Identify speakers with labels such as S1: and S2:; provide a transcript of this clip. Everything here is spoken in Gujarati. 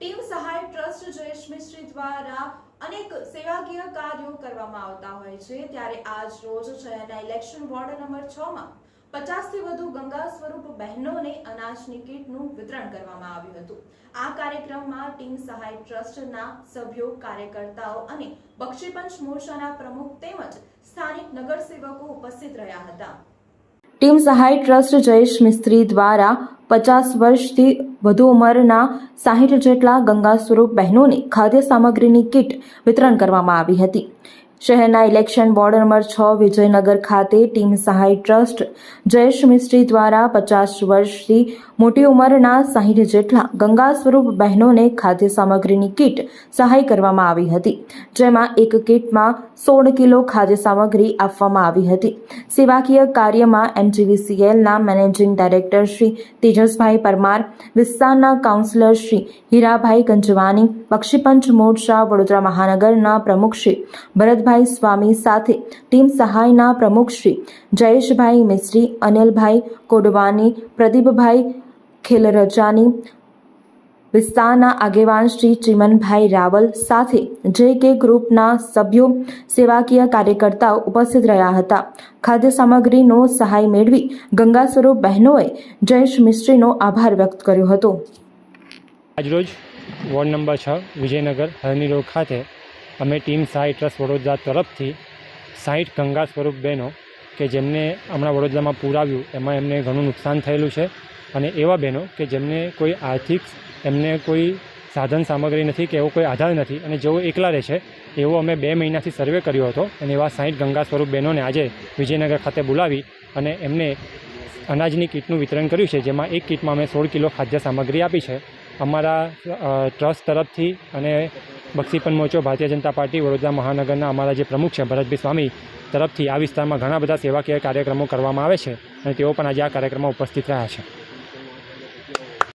S1: ટીમ સહાય ટ્રસ્ટ જયેશ મિસ્ત્રી દ્વારા અનેક સેવાકીય કાર્યો કરવામાં આવતા હોય છે. ત્યારે આજ રોજ શહેરના ઇલેક્શન વોર્ડ નંબર છ માં પચાસથી વધુ ગંગા સ્વરૂપ બહેનોને અનાજની કીટનું વિતરણ કરવામાં આવ્યું હતું. આ કાર્યક્રમમાં ટીમ સહાય ટ્રસ્ટના સભ્યો, કાર્યકર્તાઓ અને બક્ષીપંચ મોરચાના પ્રમુખ તેમજ સ્થાનિક નગરસેવકો ઉપસ્થિત રહ્યા હતા. ટીમ સહાય ટ્રસ્ટ જયેશ મિસ્ત્રી દ્વારા પચાસ વર્ષથી વધુ ઉંમરના સાહીઠ જેટલા ગંગા સ્વરૂપ બહેનોને ખાદ્ય સામગ્રીની કીટ વિતરણ કરવામાં આવી હતી. શહેરના ઇલેક્શન બોર્ડ નંબર છ, વિજયનગર ખાતે ટીમ સહાય ટ્રસ્ટ જયેશ મિસ્ત્રી દ્વારા પચાસ વર્ષથી મોટી ઉંમરના સાહીઠ જેટલા ગંગા સ્વરૂપ બહેનોને ખાદ્ય સામગ્રીની કીટ સહાય કરવામાં આવી હતી, જેમાં એક કીટમાં સોળ કિલો ખાદ્ય સામગ્રી આપવામાં આવી હતી. સેવાકીય કાર્યમાં એનજીવીસીએલના મેનેજિંગ ડાયરેક્ટર શ્રી તેજસભાઈ પરમાર, વિસ્તારના કાઉન્સિલર શ્રી હીરાભાઈ ગંજવાની બક્ષીપંચ મોરચા વડોદરા મહાનગરના પ્રમુખ શ્રી ભરતભાઈ સ્વામી સાથે ટીમ સહાયના પ્રમુખ શ્રી જયેશભાઈ મિસ્ત્રી, અનિલભાઈ કોડવાની, પ્રદીપભાઈ ખેલરજાની, વિસ્તારના આગેવાન શ્રી ચિમનભાઈ રાવલ સાથે જે કે ગ્રુપના સભ્યો, સેવાકીય કાર્યકર્તાઓ ઉપસ્થિત રહ્યા હતા. ખાદ્ય સામગ્રીનો સહાય મેળવી ગંગા સ્વરૂપ બહેનોએ જયેશ મિસ્ત્રીનો આભાર વ્યક્ત કર્યો હતો.
S2: આજરોજ વોર્ડ નંબર છ, વિજયનગર હરની રોડ ખાતે અમે ટીમ સહાય ટ્રસ્ટ વડોદરા તરફથી સાહીઠ ગંગા સ્વરૂપ બહેનો કે જેમને હમણાં વડોદરામાં પૂર આવ્યું એમાં એમને ઘણું નુકસાન થયેલું છે. અને એવા બહેનો કે જેમને કોઈ આર્થિક, એમને કોઈ સાધન સામગ્રી નથી કે એવો કોઈ આધાર નથી અને જેઓ એકલા રહે છે, એવો અમે બે મહિનાથી સર્વે કર્યો હતો અને એવા સાહીઠ ગંગા સ્વરૂપ બહેનોને આજે વિજયનગર ખાતે બોલાવી અને એમને અનાજની કીટનું વિતરણ કર્યું છે, જેમાં એક કીટમાં અમે સોળ કિલો ખાદ્ય સામગ્રી આપી છે. અમારા ટ્રસ્ટ તરફથી અને બક્ષીપન મોરચો ભારતીય જનતા પાર્ટી વડોદરા મહાનગરના અમારા જે પ્રમુખ છે ભરતભાઈ સ્વામી તરફથી આ વિસ્તારમાં ઘણા બધા સેવાકીય કાર્યક્રમો કરવામાં આવે છે અને તેઓ પણ આજે આ કાર્યક્રમમાં ઉપસ્થિત રહ્યા છે.